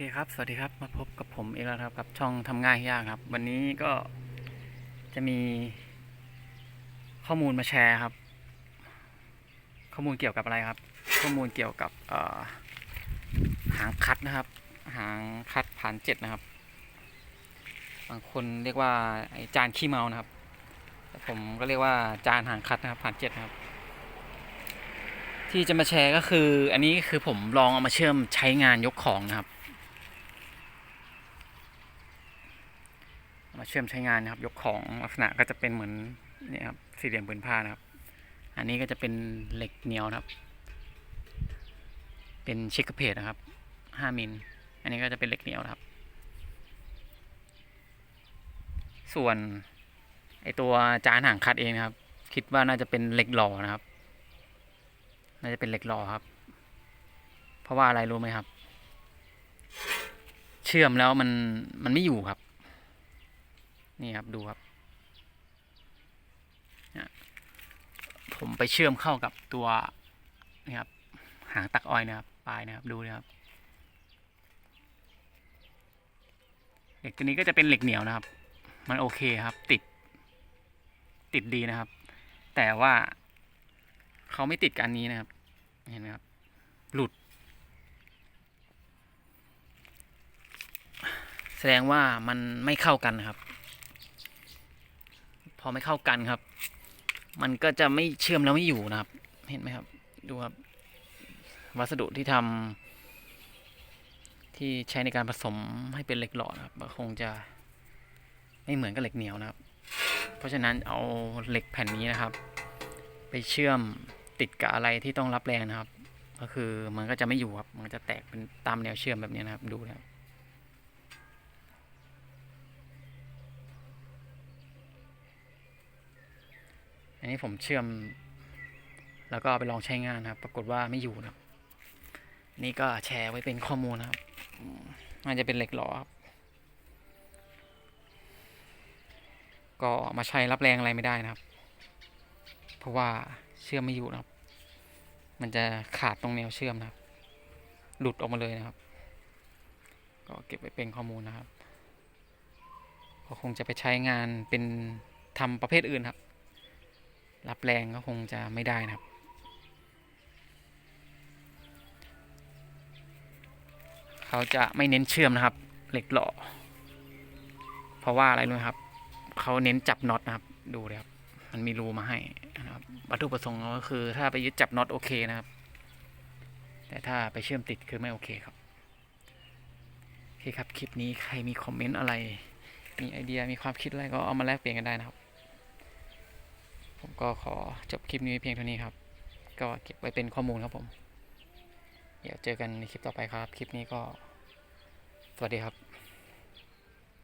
เคครับ สวัสดีครับ มาพบกับผมอีกแล้วครับ กับช่องทำง่ายยากครับ วันนี้ก็จะมีข้อมูลมาแชร์ครับ ข้อมูลเกี่ยวกับอะไรครับ ข้อมูลเกี่ยวกับหางคัดนะครับ หางคัดผ่านเจ็ดนะครับ บางคนเรียกว่าไอจานขี้เมานะครับ แต่ผมก็เรียกว่าจานหางคัดนะครับผ่านเจ็ดนะครับ ที่จะมาแชร์ก็คือ อันนี้คือผมลองเอามาเชื่อมใช้งานยกของนะครับ มาเชื่อมใช้งานนะครับ ยกของลักษณะก็จะเป็นเหมือนนี่ครับสี่เหลี่ยมผืนผ้านะครับ อันนี้ก็จะเป็นเหล็กเหนียวนะครับ เป็นชิคกเพจนะครับห้ามิลอันนี้ก็จะเป็นเหล็กเหนียวนะครับ ส่วนไอตัวจานหางคัดเองนะครับ คิดว่าน่าจะเป็นเหล็กหล่อนะครับ น่าจะเป็นเหล็กหล่อครับ เพราะว่าอะไรรู้ไหมครับ เชื่อมแล้วมันมันไม่อยู่ครับ นี่ครับดูครับผมไปเชื่อมเข้ากับตัวนี่ครับหางตักอ้อยนะครับปลายนะครับดูนะครับเหล็กตัวนี้ก็จะเป็นเหล็กเหนียวนะครับ มันโอเคครับ ติด ติดดีนะครับ แต่ว่าเขาไม่ติดกับอันนี้นะครับ เห็นไหมครับ หลุด แสดงว่ามันไม่เข้ากันนะครับ อไม่เข้ากันครับ มันก็จะไม่เชื่อมแล้วไม่อยู่นะครับ เห็นไหมครับ ดูครับ วัสดุที่ทำที่ใช้ในการผสมให้เป็นเหล็กหล่อนะครับคงจะไม่เหมือนกับเหล็กเหนียวนะครับ เพราะฉะนั้นเอาเหล็กแผ่นนี้นะครับ ไปเชื่อมติดกับอะไรที่ต้องรับแรงนะครับ ก็คือมันก็จะไม่อยู่ครับ มันจะแตกเป็นตามแนวเชื่อมแบบนี้นะครับ ดูนะครับ นนี้ผมเชื่อม แล้วก็ไปลองใช้งานนะครับ ปรากฏว่าไม่อยู่นะครับ นี่ก็แชร์ไว้เป็นข้อมูลนะครับอืมน่าจะเป็นเหล็กหล่อครับ ก็มาใช้รับแรงอะไรไม่ได้นะครับ เพราะว่าเชื่อมไม่อยู่นะครับ มันจะขาดตรงแนวเชื่อมนะครับ หลุดออกมาเลยนะครับ ก็เก็บไว้เป็นข้อมูลนะครับก็คงจะไปใช้งานเป็นทำประเภทอื่นครับ รับแรงก็คงจะไม่ได้นะครับ เขาจะไม่เน้นเชื่อมนะครับ เหล็กหล่อ เพราะว่าอะไรรู้ครับ เขาเน้นจับน็อตนะครับ ดูเลยครับ มันมีรูมาให้นะครับ วัตถุประสงค์ก็คือ ถ้าไปยึดจับน็อตโอเคนะครับ แต่ถ้าไปเชื่อมติดคือไม่โอเคครับโอเคครับ คลิปนี้ใครมีคอมเมนต์อะไร มีไอเดีย มีความคิดอะไรก็เอามาแลกเปลี่ยนกันได้นะครับ ผมก็ขอจบคลิปนี้เพียงเท่านี้ครับ ก็เก็บไว้เป็นข้อมูลครับผม เดี๋ยวเจอกันในคลิปต่อไปครับ คลิปนี้ก็ สวัสดีครับ